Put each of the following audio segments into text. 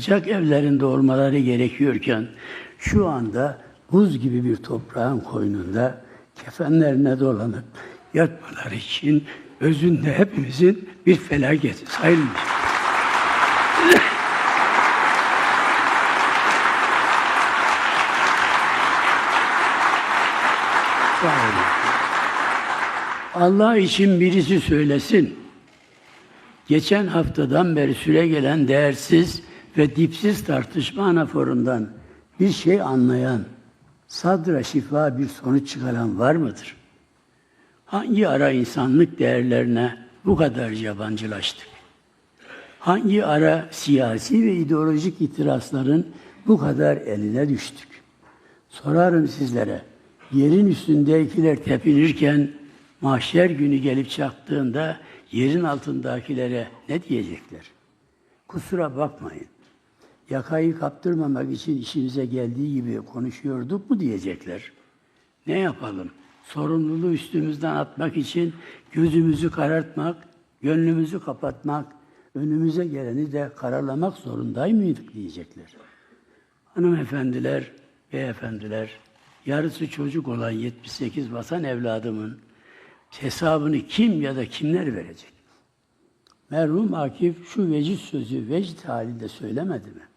sıcak evlerinde olmaları gerekiyorken şu anda buz gibi bir toprağın koynunda kefenlerine dolanıp yatmaları için özünde hepimizin bir felaketi sayılmış. Allah için birisi söylesin. Geçen haftadan beri süre gelen değersiz ve dipsiz tartışma anaforundan bir şey anlayan, sadra şifa bir sonuç çıkaran var mıdır? Hangi ara insanlık değerlerine bu kadar yabancılaştık? Hangi ara siyasi ve ideolojik itirazların bu kadar eline düştük? Sorarım sizlere, yerin üstündekiler tepinirken mahşer günü gelip çattığında yerin altındakilere ne diyecekler? Kusura bakmayın. Yakayı kaptırmamak için işimize geldiği gibi konuşuyorduk mu diyecekler. Ne yapalım? Sorumluluğu üstümüzden atmak için gözümüzü karartmak, gönlümüzü kapatmak, önümüze geleni de kararlamak zorunday mıydık diyecekler. Hanımefendiler, beyefendiler, yarısı çocuk olan 78 vatan evladımın hesabını kim ya da kimler verecek? Merhum Akif şu vecid sözü vecd halinde söylemedi mi?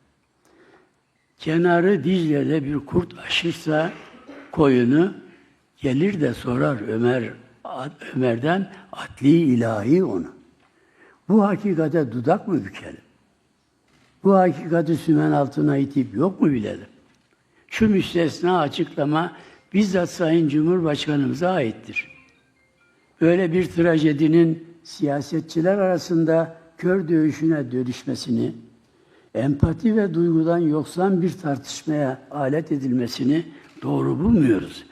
Kenarı Dicle'de bir kurt aşırsa koyunu gelir de sorar Ömer Ömer'den adli ilahi onu. Bu hakikate dudak mı bükelim? Bu hakikati sümen altına itip yok mu bilelim? Şu müstesna açıklama bizzat Sayın Cumhurbaşkanımıza aittir. Böyle bir trajedinin siyasetçiler arasında kör dövüşüne dönüşmesini, empati ve duygudan yoksan bir tartışmaya alet edilmesini doğru bulmuyoruz.